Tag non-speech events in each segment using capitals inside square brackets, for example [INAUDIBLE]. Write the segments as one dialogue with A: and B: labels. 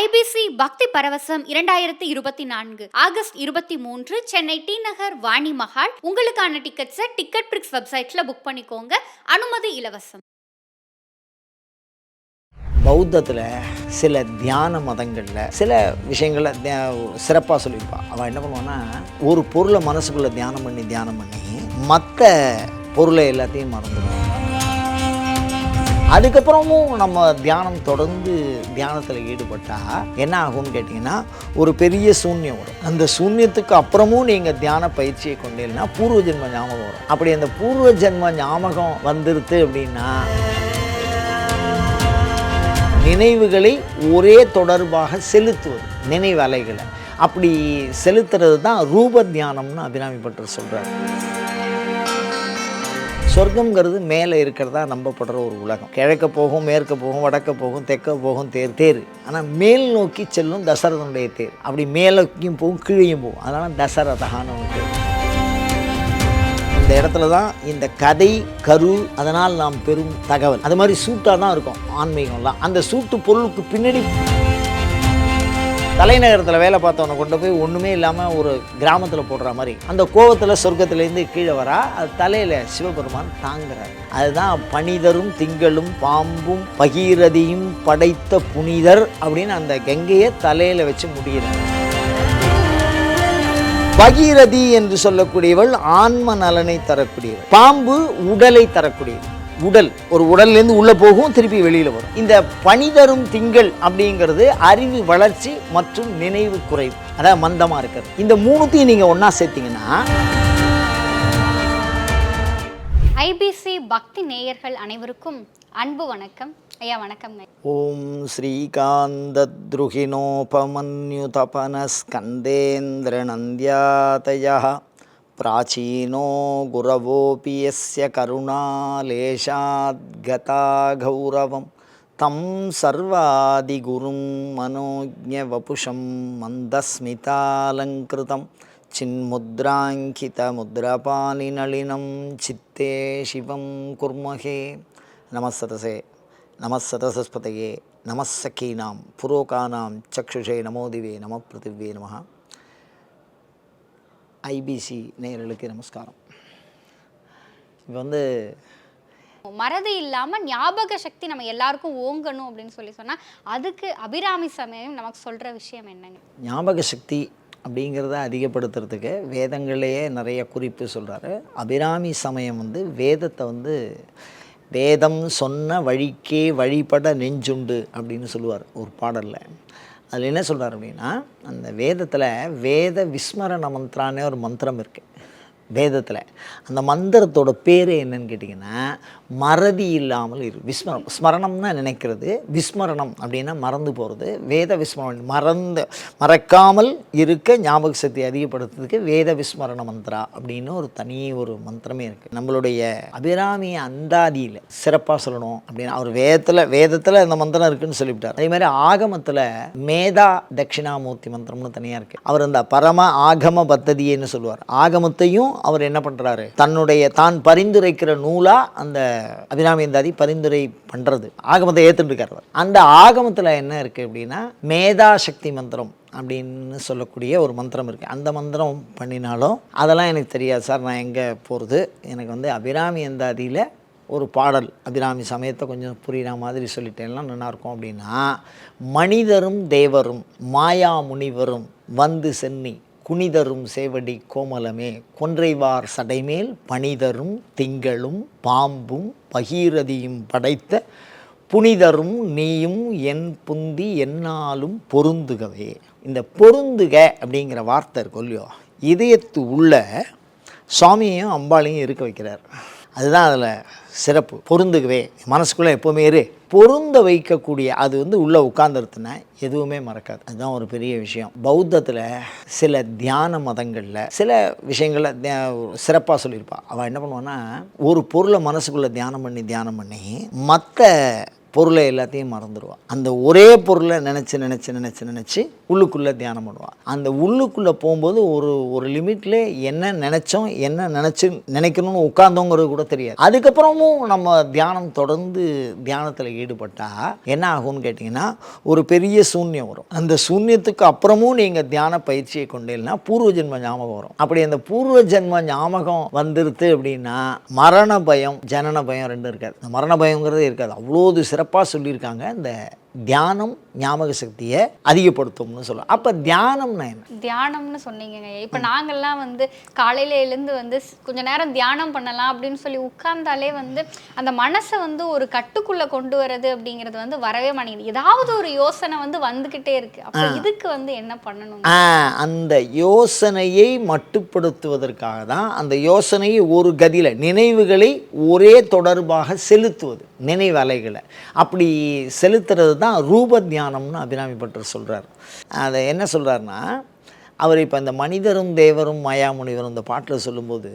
A: IBC பக்தி பரவசம் இரண்டாயிரத்தி இருபத்தி நான்கு ஆகஸ்ட் இருபத்தி மூன்று சென்னை டி நகர் வாணி மஹால் உங்களுக்கான டிக்கெட்ஸை டிக்கெட் பிரிக்ஸ் வெப்சைட்ல புக் பண்ணிக்கோங்க அனுமதி இலவசம்
B: பௌத்தத்தில் சில தியான மதங்களில் சில விஷயங்களை சிறப்பாக சொல்லியிருப்பான் அவன் என்ன பண்ணுவான்னா ஒரு பொருளை மனசுக்குள்ளே தியானம் பண்ணி தியானம் பண்ணி மற்ற பொருளை எல்லாத்தையும் மறந்துடுவான் அதுக்கப்புறமும் நம்ம தியானம் தொடர்ந்து தியானத்தில் ஈடுபட்டால் என்ன ஆகும்னு கேட்டிங்கன்னா ஒரு பெரிய சூன்யம் வரும் அந்த சூன்யத்துக்கு அப்புறமும் நீங்கள் தியான பயிற்சியை கொண்டீங்கன்னா பூர்வ ஜென்ம ஞாபகம் வரும் அப்படி அந்த பூர்வ ஜென்ம ஞாபகம் வந்துருது அப்படின்னா நினைவுகளை ஒரே தொடர்பாக செலுத்துவது நினைவலைகளை அப்படி செலுத்துறது தான் ரூப தியானம்னு அபிராமி சொல்கிறார் சொர்க்கம்ங்கிறது மேலே இருக்கிறதா நம்பப்படுற ஒரு உலகம் கிழக்க போகும் மேற்க போகும் வடக்க போகும் தெற்க போகும் தேர் தேர் ஆனால் மேல் நோக்கி செல்லும் தசரதனுடைய தேர் அப்படி மேலோக்கியும் போகும் கீழையும் போகும் அதனால் தசரதகான ஒன்று தேர் இந்த இடத்துல தான் இந்த கதை கரு அதனால் நாம் பெறும் தகவல் அது மாதிரி சூட்டாக தான் இருக்கும் ஆன்மீகம்லாம் அந்த சூட்டு பொருளுக்கு பின்னாடி தலைநகரத்தில் வேலை பார்த்தவனை கொண்டு போய் ஒன்றுமே இல்லாமல் ஒரு கிராமத்தில் போடுற மாதிரி அந்த கோவத்தில் சொர்க்கத்துலேருந்து கீழே வரா அது தலையில் சிவபெருமான் தாங்குறார் அதுதான் பனிதரும் திங்களும் பாம்பும் பகீரதியும் படைத்த புனிதர் அப்படின்னு அந்த கங்கையை தலையில் வச்சு முடிகிறார் பகீரதி என்று சொல்லக்கூடியவள் ஆன்ம நலனை தரக்கூடியவள் பாம்பு உடலை தரக்கூடியவள் உடல் ஒரு உடல்லேருந்து உள்ளே போகும் திருப்பி வெளியில் வரும் இந்த பனி தரும் திங்கள் அப்படிங்கிறது அறிவு வளர்ச்சி மற்றும் நினைவு குறைவு அதாவது மந்தமாக இருக்கிறது இந்த மூணுத்தையும் நீங்கள் ஒன்றா சேர்த்தீங்கன்னா
A: ஐபிசி பக்தி நேயர்கள் அனைவருக்கும் அன்பு வணக்கம் ஐயா வணக்கம்
B: ஓம் ஸ்ரீகாந்த துருகிணோபமன்யு தபனஸ்கந்தேந்திர நந்தியாதயா ప్రాచీనో గురవోపి ఎస్య కరుణాలేశాద్గతా గౌరవం తం సర్వాదిగురుం మనోజ్ఞవపుషం మందస్మితాలంకృతం చిన్ముద్రాంకితముద్రపాలినళినం చిత్తే శివం కుర్మహే నమస్సతసే నమస్సతసస్పతయే నమస్సఖీనాం పురోకానాం చక్షుషే నమో దివే నమ పృథివే నమ ஐபிசி நேயர்களுக்கு நமஸ்காரம்
A: இப்போ வந்து மறதி இல்லாமல் ஞாபக சக்தி நம்ம எல்லாருக்கும் ஓங்கணும் அப்படின்னு சொல்லி சொன்னால் அதுக்கு அபிராமி சமயம் நமக்கு சொல்கிற விஷயம் என்னங்க
B: ஞாபக சக்தி அப்படிங்கிறத அதிகப்படுத்துறதுக்கு வேதங்களையே நிறைய குறிப்பு சொல்கிறாரு அபிராமி சமயம் வந்து வேதத்தை வந்து வேதம் சொன்ன வழிக்கே வழிபட நெஞ்சுண்டு அப்படின்னு சொல்லுவார் ஒரு பாடலில் அதில் என்ன சொல்கிறார் அப்படின்னா அந்த வேதத்தில் வேத விஸ்மரண மந்திரானே ஒரு மந்திரம் இருக்குது வேதத்தில் அந்த மந்திரத்தோட பேர் என்னன்னு கேட்டிங்கன்னா மறதி இல்லாமல் இரு விஸ்மரணம் ஸ்மரணம்னா நினைக்கிறது விஸ்மரணம் அப்படின்னா மறந்து போகிறது வேத விஸ்மரணம் மறந்து மறக்காமல் இருக்க ஞாபக சக்தி அதிகப்படுத்துறதுக்கு வேத விஸ்மரண மந்திரா அப்படின்னு ஒரு தனி ஒரு மந்திரமே இருக்குது நம்மளுடைய அபிராமிய அந்தாதியில் சிறப்பாக சொல்லணும் அப்படின்னு அவர் வேதத்தில் வேதத்தில் இந்த மந்திரம் இருக்குதுன்னு சொல்லிவிட்டார் அதே மாதிரி ஆகமத்தில் மேதா தட்சிணாமூர்த்தி மந்திரம்னு தனியாக இருக்குது அவர் இந்த பரம ஆகம பத்ததியேன்னு சொல்லுவார் ஆகமத்தையும் அவர் என்ன பண்ணுறாரு தன்னுடைய தான் பரிந்துரைக்கிற நூலாக அந்த அபிராமி தாதி பரிந்துரை பண்ணுறது ஆகமத்தை ஏற்றுட்டுருக்கார் அந்த ஆகமத்தில் என்ன இருக்குது அப்படின்னா மேதா சக்தி மந்திரம் அப்படின்னு சொல்லக்கூடிய ஒரு மந்திரம் இருக்குது அந்த மந்திரம் பண்ணினாலும் அதெல்லாம் எனக்கு தெரியாது சார் நான் எங்கே போகிறது எனக்கு வந்து அபிராமி எந்தாதியில் ஒரு பாடல் அபிராமி சமயத்தை கொஞ்சம் புரியுற மாதிரி சொல்லிட்டேன்னா நல்லாயிருக்கும் அப்படின்னா மனிதரும் தேவரும் மாயா முனிவரும் வந்து சென்னி குனிதரும் சேவடி கோமலமே கொன்றைவார் சடைமேல் பனிதரும் திங்களும் பாம்பும் பகீரதியும் படைத்த புனிதரும் நீயும் என் புந்தி என்னாலும் பொருந்துகவே இந்த பொருந்துக அப்படிங்கிற வார்த்தை இருக்கும் இல்லையோ இதயத்து உள்ள சுவாமியையும் அம்பாளையும் இருக்க வைக்கிறார் அதுதான் அதில் சிறப்பு பொருந்துக்கவே மனசுக்குள்ளே எப்போவுமே இரு பொருந்த வைக்கக்கூடிய அது வந்து உள்ளே உட்கார்ந்துருத்துனா எதுவுமே மறக்காது அதுதான் ஒரு பெரிய விஷயம் பௌத்தத்தில் சில தியான மதங்களில் சில விஷயங்களை சிறப்பாக சொல்லியிருப்பாள் அவள் என்ன பண்ணுவான்னா ஒரு பொருளை மனசுக்குள்ளே தியானம் பண்ணி தியானம் பண்ணி மற்ற பொருளை எல்லாத்தையும் மறந்துடுவான் அந்த ஒரே பொருளை நினச்சி நினச்சி நினச்சி நினச்சி உள்ளுக்குள்ளே தியானம் பண்ணுவான் அந்த உள்ளுக்குள்ளே போகும்போது ஒரு ஒரு லிமிட்டில் என்ன நினச்சோம் என்ன நினச்சி நினைக்கணும்னு உட்காந்தோங்கிறது கூட தெரியாது அதுக்கப்புறமும் நம்ம தியானம் தொடர்ந்து தியானத்தில் ஈடுபட்டால் என்ன ஆகும்னு கேட்டிங்கன்னா ஒரு பெரிய சூன்யம் வரும் அந்த சூன்யத்துக்கு அப்புறமும் நீங்கள் தியான பயிற்சியை கொண்டீங்கன்னா பூர்வ ஜென்ம ஞாபகம் வரும் அப்படி அந்த பூர்வ ஜென்ம ஞாபகம் வந்துருது அப்படின்னா மரண பயம் ஜனன பயம் ரெண்டும் இருக்காது மரண பயங்கிறது இருக்காது அவ்வளோது சிறப்பு சிறப்பாக சொல்லியிருக்காங்க இந்த தியானம் ஞாபக சக்தியை அதிகப்படுத்தும்னு சொல்லலாம் அப்போ தியானம்னா என்ன
A: தியானம்னு சொன்னீங்க இப்போ நாங்கள்லாம் வந்து காலையில எழுந்து வந்து கொஞ்ச நேரம் தியானம் பண்ணலாம் அப்படின்னு சொல்லி உட்கார்ந்தாலே வந்து அந்த மனசை வந்து ஒரு கட்டுக்குள்ளே கொண்டு வர்றது அப்படிங்கிறது வந்து வரவே மாட்டேங்குது ஏதாவது ஒரு யோசனை வந்து வந்துகிட்டே இருக்கு அப்போ இதுக்கு வந்து என்ன பண்ணணும்
B: அந்த யோசனையை மட்டுப்படுத்துவதற்காக தான் அந்த யோசனையை ஒரு கதியில் நினைவுகளை ஒரே தொடர்பாக செலுத்துவது நினைவலைகளை அப்படி செலுத்துறது தான் தான் ரூப தியானம்னு அபிராமி பட்டர் சொல்கிறார் அதை என்ன சொல்கிறாருன்னா அவர் இப்போ அந்த மனிதரும் தேவரும் மாயாமுனிவரும் இந்த பாட்டில் சொல்லும்போது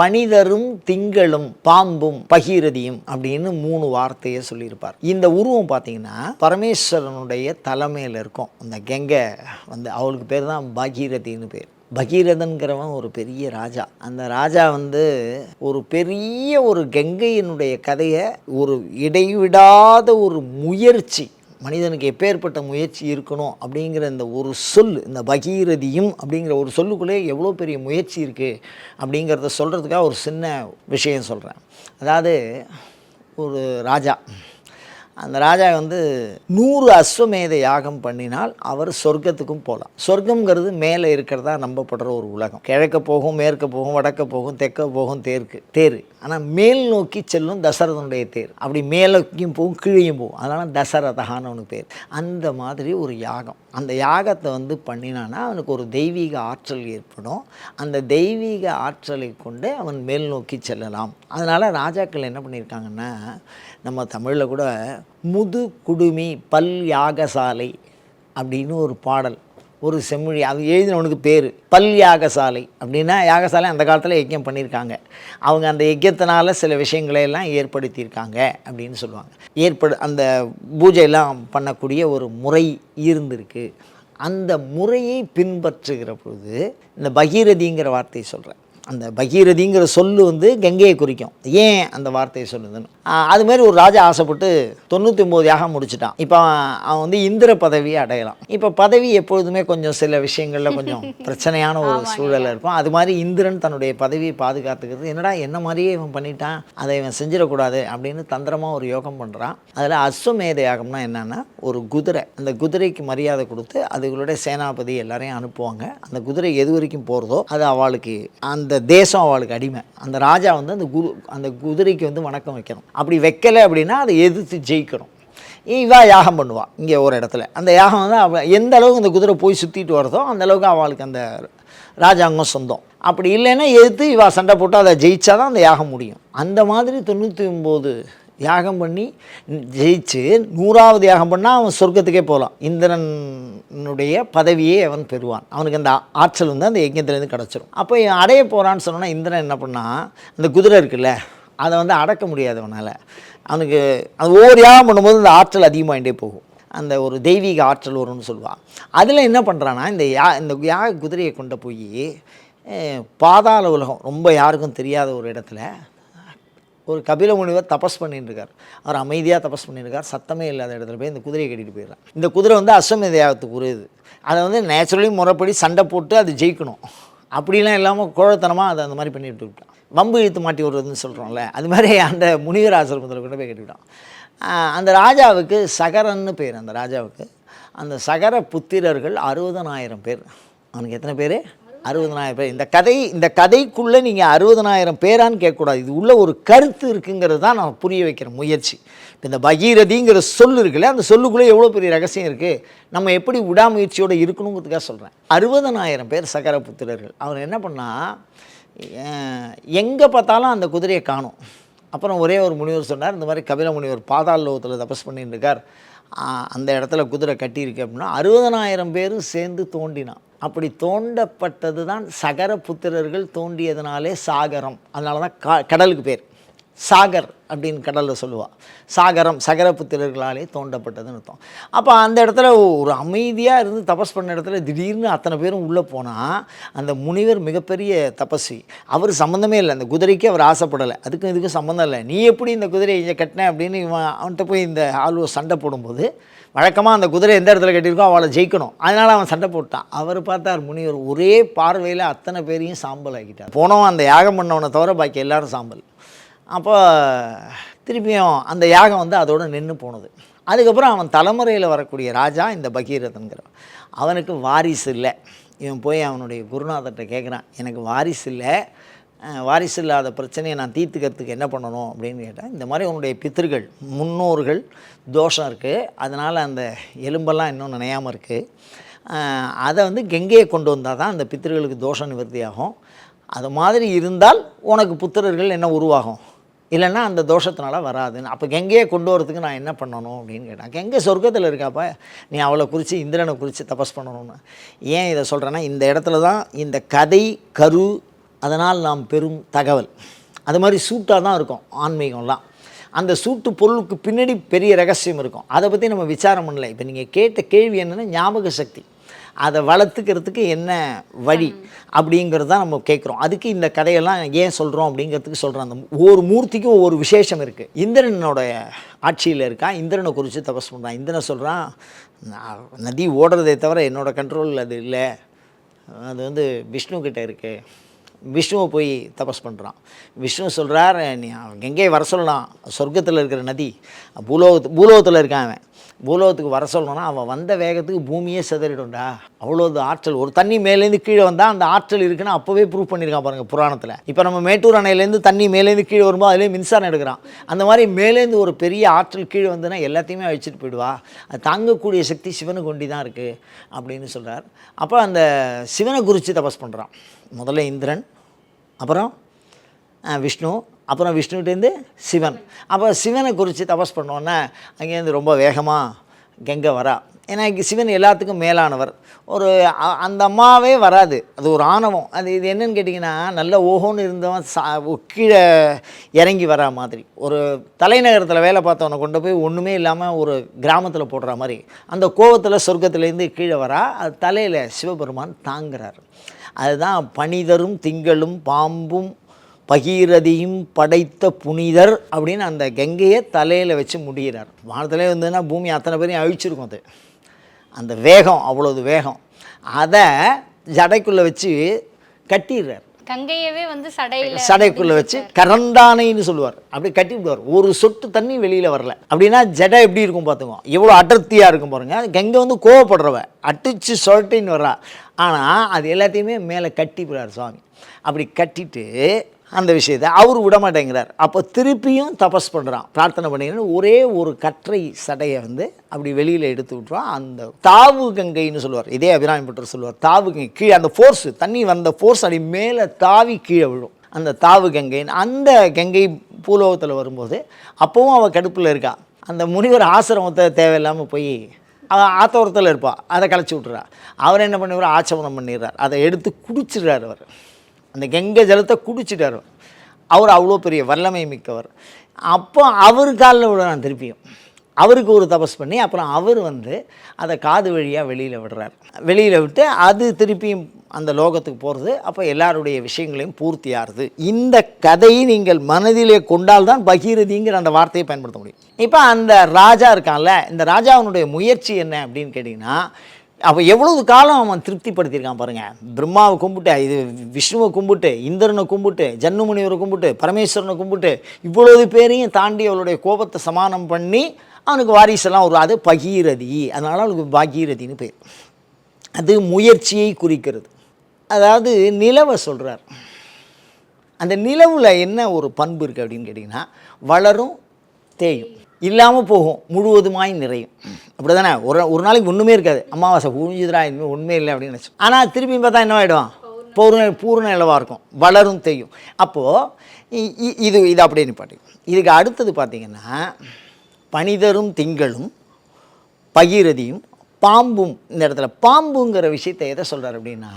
B: பனிதரும் திங்களும் பாம்பும் பகிரதியும் அப்படின்னு மூணு வார்த்தையை சொல்லியிருப்பார் இந்த உருவம் பார்த்தீங்கன்னா பரமேஸ்வரனுடைய தலைமையில் இருக்கும் அந்த கெங்கை வந்து அவளுக்கு பேர் தான் பகீரதின்னு பேர் பகீரதன்கிறவன் ஒரு பெரிய ராஜா அந்த ராஜா வந்து ஒரு பெரிய ஒரு கங்கையினுடைய கதையை ஒரு இடைவிடாத ஒரு முயற்சி மனிதனுக்கு எப்பேற்பட்ட முயற்சி இருக்கணும் அப்படிங்கிற இந்த ஒரு சொல் இந்த பகீரதியும் அப்படிங்கிற ஒரு சொல்லுக்குள்ளே எவ்வளோ பெரிய முயற்சி இருக்குது அப்படிங்கிறத சொல்கிறதுக்காக ஒரு சின்ன விஷயம் சொல்கிறேன் அதாவது ஒரு ராஜா அந்த ராஜா வந்து நூறு அஸ்வமேத யாகம் பண்ணினால் அவர் சொர்க்கத்துக்கும் போகலாம் சொர்க்கம்ங்கிறது மேலே இருக்கிறதா நம்பப்படுற ஒரு உலகம் கிழக்க போகும் மேற்க போகும் வடக்க போகும் தெற்க போகும் தேர்க்கு தேர் ஆனால் மேல் நோக்கி செல்லும் தசரதனுடைய தேர் அப்படி மேலோக்கியும் போகும் கீழையும் போகும் அதனால் தசரதகான்னு பேர் அந்த மாதிரி ஒரு யாகம் அந்த யாகத்தை வந்து பண்ணினான்னா அவனுக்கு ஒரு தெய்வீக ஆற்றல் ஏற்படும் அந்த தெய்வீக ஆற்றலை கொண்டு அவன் மேல் நோக்கி செல்லலாம் அதனால் ராஜாக்கள் என்ன பண்ணியிருக்காங்கன்னா நம்ம தமிழில் கூட முது குடுமி பல் யாகசாலை அப்படின்னு ஒரு பாடல் ஒரு செம்மொழி அது எழுதினவனுக்கு பேர் பல் யாகசாலை அப்படின்னா யாகசாலை அந்த காலத்தில் யஜ்யம் பண்ணியிருக்காங்க அவங்க அந்த யஜ்யத்தினால சில விஷயங்களை எல்லாம் ஏற்படுத்தியிருக்காங்க அப்படின்னு சொல்லுவாங்க ஏற்படு அந்த பூஜையெல்லாம் பண்ணக்கூடிய ஒரு முறை இருந்திருக்கு அந்த முறையை பின்பற்றுகிற பொழுது இந்த பகீரதிங்கிற வார்த்தையை சொல்கிறேன் அந்த பகீரதிங்கிற சொல்லு வந்து கங்கையை குறிக்கும் ஏன் அந்த வார்த்தையை சொல்லுதுன்னு அதுமாரி ஒரு ராஜா ஆசைப்பட்டு தொண்ணூற்றி ஒம்பது யாகம் முடிச்சுட்டான் இப்போ அவன் வந்து இந்திர பதவியை அடையலாம் இப்போ பதவி எப்பொழுதுமே கொஞ்சம் சில விஷயங்களில் கொஞ்சம் [LAUGHS] பிரச்சனையான ஒரு சூழலில் இருக்கும் அது மாதிரி இந்திரன் தன்னுடைய பதவியை பாதுகாத்துக்கிறது என்னடா என்ன மாதிரியே இவன் பண்ணிட்டான் அதை இவன் செஞ்சிடக்கூடாது அப்படின்னு தந்திரமாக ஒரு யோகம் பண்ணுறான் அதில் அஸ்வமேத யாகம்னா என்னென்னா ஒரு குதிரை அந்த குதிரைக்கு மரியாதை கொடுத்து அதுகளுடைய சேனாபதி எல்லாரையும் அனுப்புவாங்க அந்த குதிரை எது வரைக்கும் போகிறதோ அது அவளுக்கு அந்த தேசம் அவளுக்கு அடிமை அந்த ராஜா வந்து அந்த குரு அந்த குதிரைக்கு வந்து வணக்கம் வைக்கணும் அப்படி வைக்கலை அப்படின்னா அதை எதிர்த்து ஜெயிக்கணும் இவா யாகம் பண்ணுவாள் இங்கே ஒரு இடத்துல அந்த யாகம் வந்து அவள் எந்த அளவுக்கு அந்த குதிரை போய் சுற்றிட்டு வரதோ அந்த அளவுக்கு அவளுக்கு அந்த ராஜாங்கம் சொந்தம் அப்படி இல்லைன்னா எதிர்த்து இவா சண்டை போட்டு அதை ஜெயிச்சா தான் அந்த யாகம் முடியும் அந்த மாதிரி தொண்ணூற்றி ஒம்பது யாகம் பண்ணி ஜெயிச்சு நூறாவது யாகம் பண்ணால் அவன் சொர்க்கத்துக்கே போகலாம் இந்திரனுடைய பதவியே அவன் பெறுவான் அவனுக்கு அந்த ஆற்றல் வந்து அந்த யஜ்யத்துலேருந்து கிடச்சிரும் அப்போ அடைய போகிறான்னு சொன்னோன்னா இந்திரன் என்ன பண்ணால் அந்த குதிரை இருக்குல்ல அதை வந்து அடக்க முடியாது அவனால் அவனுக்கு அது ஒவ்வொரு யாகம் பண்ணும்போது அந்த ஆற்றல் அதிகமாகிட்டே போகும் அந்த ஒரு தெய்வீக ஆற்றல் வரும்னு சொல்லுவான் அதில் என்ன பண்ணுறான்னா இந்த யா இந்த யாக குதிரையை கொண்டு போய் பாதாள உலகம் ரொம்ப யாருக்கும் தெரியாத ஒரு இடத்துல ஒரு கபில முனிவர் தபஸ் பண்ணிட்டுருக்கார் அவர் அமைதியாக தபஸ் பண்ணியிருக்கார் சத்தமே இல்லாத இடத்துல போய் இந்த குதிரையை கட்டிட்டு போயிடலாம் இந்த குதிரை வந்து அஸ்வமேதையாகத்துக்கு யாகத்துக்கு உரியது அதை வந்து நேச்சுரலி முறைப்படி சண்டை போட்டு அது ஜெயிக்கணும் அப்படிலாம் இல்லாமல் குழத்தனமாக அதை அந்த மாதிரி பண்ணிட்டு விட்டான் வம்பு இழுத்து மாட்டி விடுறதுன்னு சொல்கிறோம்ல அது மாதிரி அந்த முனிவர் ஆசிரமத்தில் கூட போய் கட்டிவிட்டான் அந்த ராஜாவுக்கு சகரன்னு பேர் அந்த ராஜாவுக்கு அந்த சகர புத்திரர்கள் அறுபதனாயிரம் பேர் அவனுக்கு எத்தனை பேர் அறுபதனாயிரம் பேர் இந்த கதை இந்த கதைக்குள்ளே நீங்கள் அறுபதனாயிரம் பேரான்னு கேட்கக்கூடாது இது உள்ள ஒரு கருத்து இருக்குங்கிறது தான் நான் புரிய வைக்கிற முயற்சி இந்த பகீரதிங்கிற சொல் இருக்குல்ல அந்த சொல்லுக்குள்ளே எவ்வளோ பெரிய ரகசியம் இருக்குது நம்ம எப்படி விடாமுயற்சியோடு இருக்கணுங்கிறதுக்காக சொல்கிறேன் அறுபதனாயிரம் பேர் சகர புத்திரர்கள் அவர் என்ன பண்ணால் எங்கே பார்த்தாலும் அந்த குதிரையை காணும் அப்புறம் ஒரே ஒரு முனிவர் சொன்னார் இந்த மாதிரி கபில முனிவர் பாதாள லோகத்தில் தபஸ் பண்ணிட்டு இருக்கார் அந்த இடத்துல குதிரை கட்டியிருக்கு அப்படின்னா அறுபதனாயிரம் பேரும் சேர்ந்து தோண்டினான் அப்படி தோண்டப்பட்டது தான் சகர புத்திரர்கள் தோண்டியதுனாலே சாகரம் அதனால தான் கா கடலுக்கு பேர் சாகர் அப்படின்னு கடலில் சொல்லுவாள் சாகரம் சகர புத்திரர்களாலே தோண்டப்பட்டதுன்னு அர்த்தம் அப்போ அந்த இடத்துல ஒரு அமைதியாக இருந்து தபஸ் பண்ண இடத்துல திடீர்னு அத்தனை பேரும் உள்ளே போனால் அந்த முனிவர் மிகப்பெரிய தபஸ்வி அவர் சம்மந்தமே இல்லை அந்த குதிரைக்கு அவர் ஆசைப்படலை அதுக்கும் இதுக்கும் சம்மந்தம் இல்லை நீ எப்படி இந்த குதிரையை கட்டின அப்படின்னு இவன் அவன்கிட்ட போய் இந்த ஆளுவை சண்டை போடும்போது வழக்கமாக அந்த குதிரை எந்த இடத்துல கட்டியிருக்கோ அவளை ஜெயிக்கணும் அதனால் அவன் சண்டை போட்டான் அவர் பார்த்தார் முனிவர் ஒரே பார்வையில் அத்தனை பேரையும் சாம்பல் ஆக்கிட்டார் போனோம் அந்த யாகம் பண்ணவனை தவிர பாக்கி எல்லோரும் சாம்பல் அப்போ திருப்பியும் அந்த யாகம் வந்து அதோடு நின்று போனது அதுக்கப்புறம் அவன் தலைமுறையில் வரக்கூடிய ராஜா இந்த பகீரதன்கிறவன் அவனுக்கு வாரிசு இல்லை இவன் போய் அவனுடைய குருநாதர்கிட்ட கேட்குறான் எனக்கு வாரிசு இல்லை வாரிசு இல்லாத பிரச்சனையை நான் தீர்த்துக்கிறதுக்கு என்ன பண்ணணும் அப்படின்னு கேட்டால் இந்த மாதிரி உன்னுடைய பித்திருகள் முன்னோர்கள் தோஷம் இருக்குது அதனால் அந்த எலும்பெல்லாம் இன்னும் நினையாமல் இருக்குது அதை வந்து கெங்கையை கொண்டு வந்தால் தான் அந்த பித்திருகளுக்கு தோஷம் நிவர்த்தி ஆகும் அது மாதிரி இருந்தால் உனக்கு புத்திரர்கள் என்ன உருவாகும் இல்லைன்னா அந்த தோஷத்தினால வராதுன்னு அப்போ கெங்கையை கொண்டு வரதுக்கு நான் என்ன பண்ணணும் அப்படின்னு கேட்டேன் கெங்கை சொர்க்கத்தில் இருக்காப்பா நீ அவளை குறித்து இந்திரனை குறித்து தபஸ் பண்ணணும்னு ஏன் இதை சொல்கிறேன்னா இந்த இடத்துல தான் இந்த கதை கரு அதனால் நாம் பெறும் தகவல் அது மாதிரி சூட்டாக தான் இருக்கும் ஆன்மீகம்லாம் அந்த சூட்டு பொருளுக்கு பின்னாடி பெரிய ரகசியம் இருக்கும் அதை பற்றி நம்ம விசாரம் பண்ணல இப்போ நீங்கள் கேட்ட கேள்வி என்னென்னா ஞாபக சக்தி அதை வளர்த்துக்கிறதுக்கு என்ன வழி அப்படிங்கிறது தான் நம்ம கேட்குறோம் அதுக்கு இந்த கதையெல்லாம் ஏன் சொல்கிறோம் அப்படிங்கிறதுக்கு சொல்கிறோம் அந்த ஒவ்வொரு மூர்த்திக்கும் ஒவ்வொரு விசேஷம் இருக்குது இந்திரனோட ஆட்சியில் இருக்கா இந்திரனை குறித்து தபஸ் பண்ணுறான் இந்திரனை சொல்கிறான் நதி ஓடுறதே தவிர என்னோடய கண்ட்ரோலில் அது இல்லை அது வந்து விஷ்ணுக்கிட்ட இருக்குது விஷ்ணுவை போய் தபஸ் பண்ணுறான் விஷ்ணு சொல்கிறார் நீ அவன் எங்கேயே வர சொல்லலாம் சொர்க்கத்தில் இருக்கிற நதி பூலோக பூலோகத்தில் இருக்கான் அவன் பூலோகத்துக்கு வர சொல்லணும்னா அவன் வந்த வேகத்துக்கு பூமியே சிதறிடும்டா அவ்வளோது ஆற்றல் ஒரு தண்ணி மேலேருந்து கீழே வந்தால் அந்த ஆற்றல் இருக்குன்னு அப்போவே ப்ரூவ் பண்ணியிருக்கான் பாருங்கள் புராணத்தில் இப்போ நம்ம மேட்டூர் அணையிலேருந்து தண்ணி மேலேருந்து கீழே வரும்போது அதுலேயும் மின்சாரம் எடுக்கிறான் அந்த மாதிரி மேலேருந்து ஒரு பெரிய ஆற்றல் கீழே வந்துன்னா எல்லாத்தையுமே அழிச்சிட்டு போயிடுவா அது தாங்கக்கூடிய சக்தி சிவனு கொண்டி தான் இருக்குது அப்படின்னு சொல்கிறார் அப்போ அந்த சிவனை குறித்து தபஸ் பண்ணுறான் முதல்ல இந்திரன் அப்புறம் விஷ்ணு அப்புறம் விஷ்ணுகிட்டேருந்து சிவன் அப்போ சிவனை குறித்து தபஸ் பண்ணோன்னே அங்கேருந்து ரொம்ப வேகமாக கெங்கை வரா ஏன்னா சிவன் எல்லாத்துக்கும் மேலானவர் ஒரு அந்த அம்மாவே வராது அது ஒரு ஆணவம் அது இது என்னென்னு கேட்டிங்கன்னா நல்ல ஓஹோன்னு இருந்தவன் சா கீழே இறங்கி வர மாதிரி ஒரு தலைநகரத்தில் வேலை பார்த்தவனை கொண்டு போய் ஒன்றுமே இல்லாமல் ஒரு கிராமத்தில் போடுற மாதிரி அந்த கோவத்தில் சொர்க்கத்துலேருந்து கீழே வரா அது தலையில் சிவபெருமான் தாங்குறார் அதுதான் பனிதரும் திங்களும் பாம்பும் பகீரதியும் படைத்த புனிதர் அப்படின்னு அந்த கங்கையை தலையில் வச்சு முடிகிறார் வானத்திலே வந்ததுன்னா பூமி அத்தனை பேரையும் அழிச்சிருக்கும் அது அந்த வேகம் அவ்வளோது வேகம் அதை ஜடைக்குள்ளே வச்சு கட்டிடுறார்
A: கங்கையவே வந்து சடையில்
B: சடைக்குள்ளே வச்சு கரந்தானைன்னு சொல்லுவார் அப்படி கட்டி விடுவார் ஒரு சொட்டு தண்ணி வெளியில் வரல அப்படின்னா ஜடை எப்படி இருக்கும் பார்த்துக்கோ எவ்வளோ அடர்த்தியாக இருக்கும் பாருங்க கங்கை வந்து கோவப்படுறவ அட்டிச்சு சொல்லிட்டுன்னு வர்றா ஆனால் அது எல்லாத்தையுமே மேலே கட்டி விடுறார் சுவாமி அப்படி கட்டிட்டு அந்த விஷயத்தை அவர் விட மாட்டேங்கிறார் அப்போ திருப்பியும் தபஸ் பண்ணுறான் பிரார்த்தனை பண்ணிக்கிறான் ஒரே ஒரு கற்றை சடையை வந்து அப்படி வெளியில் எடுத்து விட்ருவான் அந்த தாவு கங்கைன்னு சொல்லுவார் இதே அபிராமிப்பட்டர் சொல்லுவார் தாவு கங்கை கீழே அந்த ஃபோர்ஸ் தண்ணி வந்த ஃபோர்ஸ் அப்படி மேலே தாவி கீழே விழும் அந்த தாவு கங்கைன்னு அந்த கங்கை பூலோகத்தில் வரும்போது அப்போவும் அவள் கடுப்பில் இருக்கான் அந்த முனிவர் ஆசிரமத்தை தேவையில்லாமல் போய் அவன் ஆத்தோரத்தில் இருப்பாள் அதை கலைச்சி விட்றா அவர் என்ன பண்ணுவார் ஆச்சமனம் பண்ணிடுறார் அதை எடுத்து குடிச்சிடுறார் அவர் அந்த கங்கை ஜலத்தை குடிச்சிட்டார் அவர் அவ்வளோ பெரிய வல்லமை மிக்கவர் அப்போ அவர் காலில் விடுறான் திருப்பியும் அவருக்கு ஒரு தபஸ் பண்ணி அப்புறம் அவர் வந்து அதை காது வழியாக வெளியில் விடுறார் வெளியில் விட்டு அது திருப்பியும் அந்த லோகத்துக்கு போகிறது அப்போ எல்லாருடைய விஷயங்களையும் பூர்த்தி ஆறுது இந்த கதையை நீங்கள் மனதிலே கொண்டால் தான் பகீரதிங்கிற அந்த வார்த்தையை பயன்படுத்த முடியும் இப்போ அந்த ராஜா இருக்கான்ல இந்த ராஜாவினுடைய முயற்சி என்ன அப்படின்னு கேட்டிங்கன்னா அப்போ எவ்வளவு காலம் அவன் திருப்திப்படுத்தியிருக்கான் பாருங்கள் பிரம்மாவை கும்பிட்டு இது விஷ்ணுவை கும்பிட்டு இந்திரனை கும்பிட்டு ஜன்மமுனிவரை கும்பிட்டு பரமேஸ்வரனை கும்பிட்டு இவ்வளவு பேரையும் தாண்டி அவளுடைய கோபத்தை சமானம் பண்ணி அவனுக்கு வாரிசெல்லாம் ஒரு அது பகீரதி அதனால் அவனுக்கு பாகீரதின்னு பேர் அது முயற்சியை குறிக்கிறது அதாவது நிலவை சொல்கிறார் அந்த நிலவில் என்ன ஒரு பண்பு இருக்குது அப்படின்னு கேட்டிங்கன்னா வளரும் தேயும் இல்லாமல் போகும் முழுவதுமாய் நிறையும் அப்படி தானே ஒரு ஒரு நாளைக்கு ஒன்றுமே இருக்காது அமாவாசை புரிஞ்சுதுரா இனிமேல் ஒன்றுமே இல்லை அப்படின்னு நினச்சி ஆனால் திரும்பி பார்த்தா என்ன ஆகிடும் பூர்ண பூர்ண இளவாக இருக்கும் வளரும் தெரியும் அப்போது இது இது அப்படின்னு பாட்டி இதுக்கு அடுத்தது பார்த்திங்கன்னா பனிதரும் திங்களும் பகிரதியும் பாம்பும் இந்த இடத்துல பாம்புங்கிற விஷயத்தை எதை சொல்கிறார் அப்படின்னா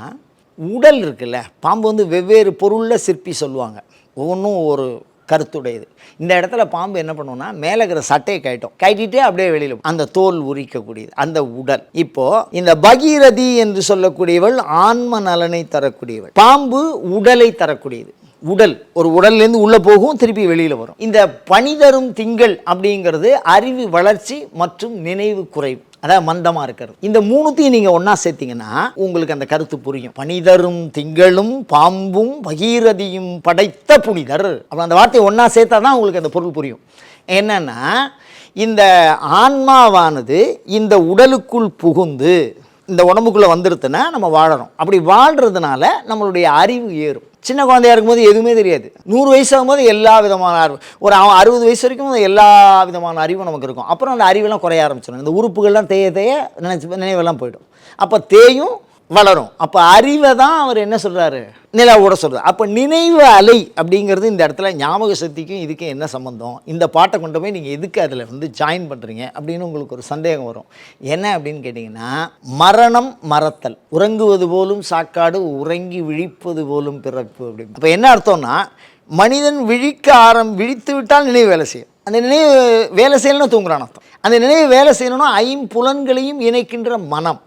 B: உடல் இருக்குல்ல பாம்பு வந்து வெவ்வேறு பொருளில் சிற்பி சொல்லுவாங்க ஒவ்வொன்றும் ஒரு கருத்துடையது இந்த இடத்துல பாம்பு என்ன பண்ணுவோம்னா மேலே இருக்கிற சட்டையை கட்டோம் கட்டிட்டு அப்படியே வெளியில் அந்த தோல் உரிக்கக்கூடியது அந்த உடல் இப்போ இந்த பகீரதி என்று சொல்லக்கூடியவள் ஆன்ம நலனை தரக்கூடியவள் பாம்பு உடலை தரக்கூடியது உடல் ஒரு உடல்லேருந்து உள்ளே போகும் திருப்பி வெளியில் வரும் இந்த பனிதரும் திங்கள் அப்படிங்கிறது அறிவு வளர்ச்சி மற்றும் நினைவு குறைவு அதாவது மந்தமாக இருக்கிறது இந்த மூணுத்தையும் நீங்கள் ஒன்றா சேர்த்திங்கன்னா உங்களுக்கு அந்த கருத்து புரியும் பனிதரும் திங்களும் பாம்பும் பகீரதியும் படைத்த புனிதர் அப்புறம் அந்த வார்த்தையை ஒன்றா சேர்த்தா தான் உங்களுக்கு அந்த பொருள் புரியும் என்னென்னா இந்த ஆன்மாவானது இந்த உடலுக்குள் புகுந்து இந்த உடம்புக்குள்ளே வந்துடுதுன்னா நம்ம வாழறோம் அப்படி வாழ்கிறதுனால நம்மளுடைய அறிவு ஏறும் சின்ன குழந்தையா இருக்கும்போது எதுவுமே தெரியாது நூறு வயசாகும் போது எல்லா விதமான அறிவு ஒரு அறுபது வயசு வரைக்கும் எல்லா விதமான அறிவும் நமக்கு இருக்கும் அப்புறம் அந்த அறிவெல்லாம் குறைய ஆரம்பிச்சிடும் இந்த உறுப்புகள்லாம் தேய தேய நினைச்சு நினைவெல்லாம் போயிடும் அப்போ தேயும் வளரும் அப்போ அறிவை தான் அவர் என்ன சொல்கிறாரு நிலாவோட சொல்கிறார் அப்போ நினைவு அலை அப்படிங்கிறது இந்த இடத்துல ஞாபக சக்திக்கும் இதுக்கும் என்ன சம்மந்தம் இந்த பாட்டை கொண்டு போய் நீங்கள் எதுக்கு அதில் வந்து ஜாயின் பண்ணுறீங்க அப்படின்னு உங்களுக்கு ஒரு சந்தேகம் வரும் என்ன அப்படின்னு கேட்டிங்கன்னா மரணம் மறத்தல் உறங்குவது போலும் சாக்காடு உறங்கி விழிப்பது போலும் பிறப்பு அப்படின்னு அப்போ என்ன அர்த்தம்னா மனிதன் விழிக்க ஆரம் விழித்து விட்டால் நினைவு வேலை செய்யும் அந்த நினைவு வேலை செய்யணும்னு தூங்குறான் அர்த்தம் அந்த நினைவு வேலை செய்யணும்னா ஐம்புலன்களையும் இணைக்கின்ற மனம்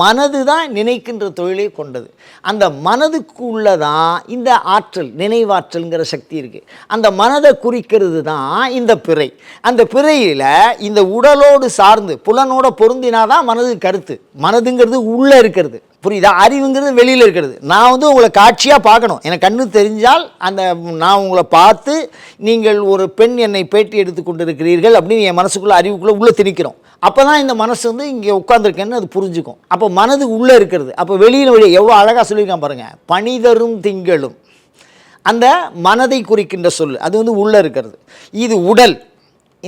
B: மனது தான் நினைக்கின்ற தொழிலை கொண்டது அந்த மனதுக்குள்ளே தான் இந்த ஆற்றல் நினைவாற்றல்ங்கிற சக்தி இருக்குது அந்த மனதை குறிக்கிறது தான் இந்த பிறை அந்த பிறையில் இந்த உடலோடு சார்ந்து புலனோட பொருந்தினா தான் மனது கருத்து மனதுங்கிறது உள்ளே இருக்கிறது புரியுதா அறிவுங்கிறது வெளியில் இருக்கிறது நான் வந்து உங்களை காட்சியாக பார்க்கணும் எனக்கு கண்ணு தெரிஞ்சால் அந்த நான் உங்களை பார்த்து நீங்கள் ஒரு பெண் என்னை பேட்டி எடுத்து கொண்டிருக்கிறீர்கள் அப்படின்னு என் மனசுக்குள்ளே அறிவுக்குள்ளே உள்ளே திணிக்கிறோம் அப்போ தான் இந்த மனசு வந்து இங்கே உட்காந்துருக்கேன்னு அது புரிஞ்சுக்கும் அப்போ மனது உள்ளே இருக்கிறது அப்போ வெளியில் வெளியே எவ்வளோ அழகாக சொல்லியிருக்கான் பாருங்கள் பனிதரும் திங்களும் அந்த மனதை குறிக்கின்ற சொல் அது வந்து உள்ளே இருக்கிறது இது உடல்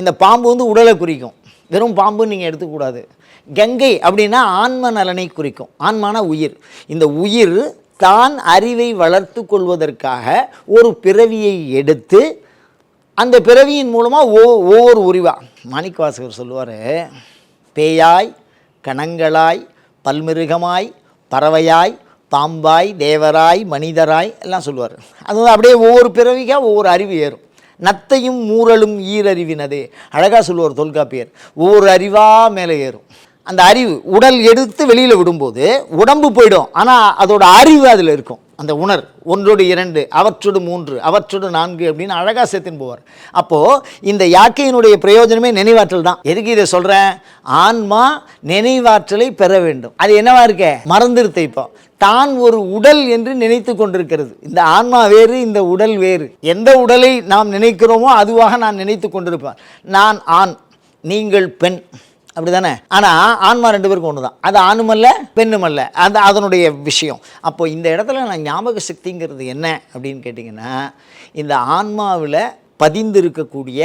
B: இந்த பாம்பு வந்து உடலை குறிக்கும் வெறும் பாம்புன்னு நீங்கள் எடுத்துக்கூடாது கங்கை அப்படின்னா ஆன்ம நலனை குறிக்கும் ஆன்மான உயிர் இந்த உயிர் தான் அறிவை வளர்த்து கொள்வதற்காக ஒரு பிறவியை எடுத்து அந்த பிறவியின் மூலமாக ஓ ஒவ்வொரு உரிவாக மாணிக்கவாசகர் சொல்லுவார் பேயாய் கணங்களாய் பல்மிருகமாய் பறவையாய் பாம்பாய் தேவராய் மனிதராய் எல்லாம் சொல்லுவார் அது அப்படியே ஒவ்வொரு பிறவிக்காக ஒவ்வொரு அறிவு ஏறும் நத்தையும் ஊரலும் ஈரறிவினது அழகாக சொல்லுவார் தொல்காப்பியர் ஒவ்வொரு அறிவாக மேலே ஏறும் அந்த அறிவு உடல் எடுத்து வெளியில் விடும்போது உடம்பு போயிடும் ஆனால் அதோடய அறிவு அதில் இருக்கும் அந்த உணர் ஒன்றோடு இரண்டு அவற்றோடு மூன்று அவற்றோடு நான்கு அப்படின்னு அழகாக சேர்த்துன்னு போவார் அப்போது இந்த யாக்கையினுடைய பிரயோஜனமே நினைவாற்றல் தான் எதுக்கு இதை சொல்கிறேன் ஆன்மா நினைவாற்றலை பெற வேண்டும் அது என்னவா இருக்க மறந்துருத்த இப்போ தான் ஒரு உடல் என்று நினைத்து கொண்டிருக்கிறது இந்த ஆன்மா வேறு இந்த உடல் வேறு எந்த உடலை நாம் நினைக்கிறோமோ அதுவாக நான் நினைத்து கொண்டிருப்பேன் நான் ஆண் நீங்கள் பெண் அப்படி தானே ஆனால் ஆன்மா ரெண்டு பேருக்கும் ஒன்று தான் அது ஆணுமல்ல பெண்ணுமல்ல அது அதனுடைய விஷயம் அப்போ இந்த இடத்துல நான் ஞாபக சக்திங்கிறது என்ன அப்படின்னு கேட்டிங்கன்னா இந்த ஆன்மாவில் பதிந்திருக்கக்கூடிய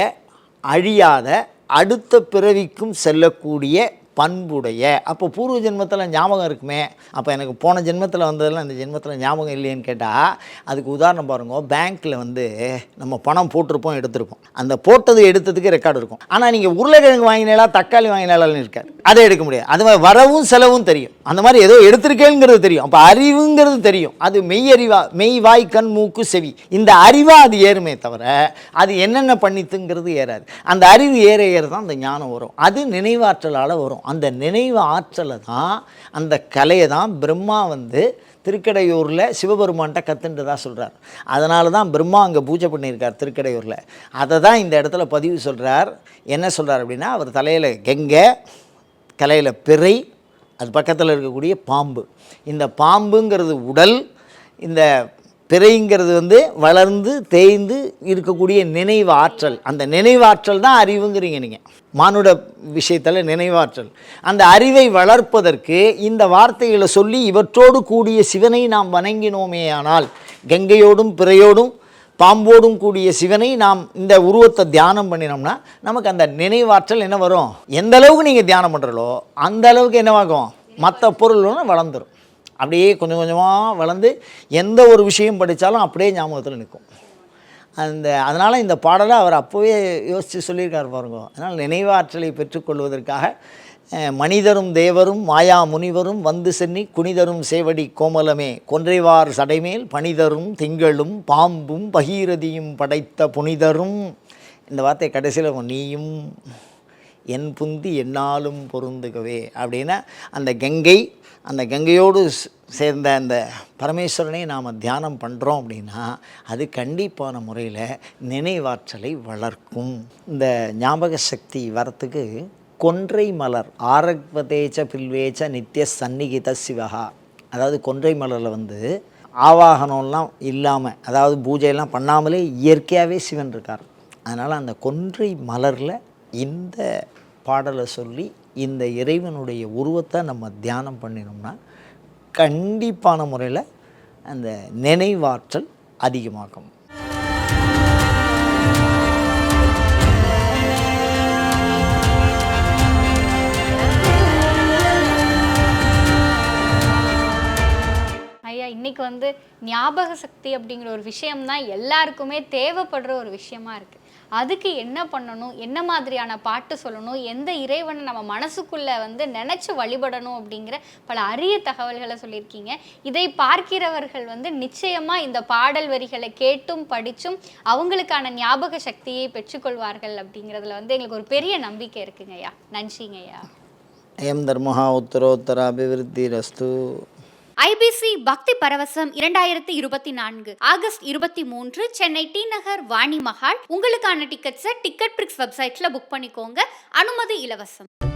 B: அழியாத அடுத்த பிறவிக்கும் செல்லக்கூடிய பண்புடைய அப்போ பூர்வ ஜென்மத்தில் ஞாபகம் இருக்குமே அப்போ எனக்கு போன ஜென்மத்தில் வந்ததெல்லாம் இந்த ஜென்மத்தில் ஞாபகம் இல்லையேன்னு கேட்டால் அதுக்கு உதாரணம் பாருங்க பேங்க்கில் வந்து நம்ம பணம் போட்டிருப்போம் எடுத்திருப்போம் அந்த போட்டது எடுத்ததுக்கு ரெக்கார்டு இருக்கும் ஆனால் நீங்கள் உருளைக்கிழங்கு வாங்கினாலும் தக்காளி வாங்கினாலும் இருக்காது அதை எடுக்க முடியாது அது மாதிரி வரவும் செலவும் தெரியும் அந்த மாதிரி ஏதோ எடுத்திருக்கேங்கிறது தெரியும் அப்போ அறிவுங்கிறது தெரியும் அது மெய் அறிவா மெய் வாய் கண் மூக்கு செவி இந்த அறிவாக அது ஏறுமே தவிர அது என்னென்ன பண்ணித்துங்கிறது ஏறாது அந்த அறிவு ஏற ஏற தான் அந்த ஞானம் வரும் அது நினைவாற்றலால் வரும் அந்த நினைவு ஆற்றலை தான் அந்த கலையை தான் பிரம்மா வந்து திருக்கடையூரில் சிவபெருமான்கிட்ட கற்றுன்றதா சொல்கிறார் அதனால தான் பிரம்மா அங்கே பூஜை பண்ணியிருக்கார் திருக்கடையூரில் அதை தான் இந்த இடத்துல பதிவு சொல்கிறார் என்ன சொல்கிறார் அப்படின்னா அவர் தலையில் கெங்கை கலையில் பிறை அது பக்கத்தில் இருக்கக்கூடிய பாம்பு இந்த பாம்புங்கிறது உடல் இந்த திரைங்கிறது வந்து வளர்ந்து தேய்ந்து இருக்கக்கூடிய நினைவாற்றல் அந்த நினைவாற்றல் தான் அறிவுங்கிறீங்க நீங்கள் மானுட விஷயத்தில் நினைவாற்றல் அந்த அறிவை வளர்ப்பதற்கு இந்த வார்த்தைகளை சொல்லி இவற்றோடு கூடிய சிவனை நாம் வணங்கினோமேயானால் கங்கையோடும் பிறையோடும் பாம்போடும் கூடிய சிவனை நாம் இந்த உருவத்தை தியானம் பண்ணினோம்னா நமக்கு அந்த நினைவாற்றல் என்ன வரும் எந்த அளவுக்கு நீங்கள் தியானம் பண்ணுறளோ அந்த அளவுக்கு என்னவாகும் மற்ற பொருள் வளர்ந்துடும் அப்படியே கொஞ்சம் கொஞ்சமாக வளர்ந்து எந்த ஒரு விஷயம் படித்தாலும் அப்படியே ஞாபகத்தில் நிற்கும் அந்த அதனால் இந்த பாடலை அவர் அப்போவே யோசித்து சொல்லியிருக்கார் பாருங்க அதனால் நினைவாற்றலை பெற்றுக்கொள்வதற்காக மனிதரும் தேவரும் மாயா முனிவரும் வந்து சென்னி குனிதரும் சேவடி கோமலமே கொன்றைவார் சடைமேல் பனிதரும் திங்களும் பாம்பும் பகீரதியும் படைத்த புனிதரும் இந்த வார்த்தை கடைசியில் நீயும் என் புந்தி என்னாலும் பொருந்துகவே அப்படின்னா அந்த கங்கை அந்த கங்கையோடு சேர்ந்த அந்த பரமேஸ்வரனை நாம் தியானம் பண்ணுறோம் அப்படின்னா அது கண்டிப்பான முறையில் நினைவாற்றலை வளர்க்கும் இந்த ஞாபக சக்தி வரத்துக்கு கொன்றை மலர் ஆரக்வதேச்ச பில்வேச்ச நித்திய சந்நிகித சிவகா அதாவது கொன்றை மலரில் வந்து ஆவாகனம்லாம் இல்லாமல் அதாவது பூஜையெல்லாம் பண்ணாமலே இயற்கையாகவே சிவன் இருக்கார் அதனால் அந்த கொன்றை மலரில் இந்த பாடலை சொல்லி இந்த இறைவனுடைய உருவத்தை நம்ம தியானம் பண்ணினோம்னா கண்டிப்பான முறையில் அந்த நினைவாற்றல் அதிகமாகும்
A: இன்னைக்கு வந்து ஞாபக சக்தி அப்படிங்கிற ஒரு விஷயம் தான் எல்லாருக்குமே தேவைப்படுற ஒரு விஷயமா இருக்குது அதுக்கு என்ன பண்ணணும் என்ன மாதிரியான பாட்டு சொல்லணும் எந்த இறைவனை நம்ம மனசுக்குள்ளே வந்து நினச்சி வழிபடணும் அப்படிங்கிற பல அரிய தகவல்களை சொல்லியிருக்கீங்க இதை பார்க்கிறவர்கள் வந்து நிச்சயமாக இந்த பாடல் வரிகளை கேட்டும் படித்தும் அவங்களுக்கான ஞாபக சக்தியை பெற்றுக்கொள்வார்கள் அப்படிங்கிறதுல வந்து எங்களுக்கு ஒரு பெரிய நம்பிக்கை இருக்குங்கய்யா நன்றிங்கய்யா
B: எம் தர்மஹா உத்தரோத்தர அபிவிருத்தி ரஸ்து
A: ஐபிசி பக்தி பரவசம் இரண்டாயிரத்தி இருபத்தி நான்கு ஆகஸ்ட் இருபத்தி மூன்று சென்னை டி நகர் வாணி மஹால் உங்களுக்கான டிக்கெட்ஸை டிக்கெட் பிரிக்ஸ் வெப்சைட்ல புக் பண்ணிக்கோங்க அனுமதி இலவசம்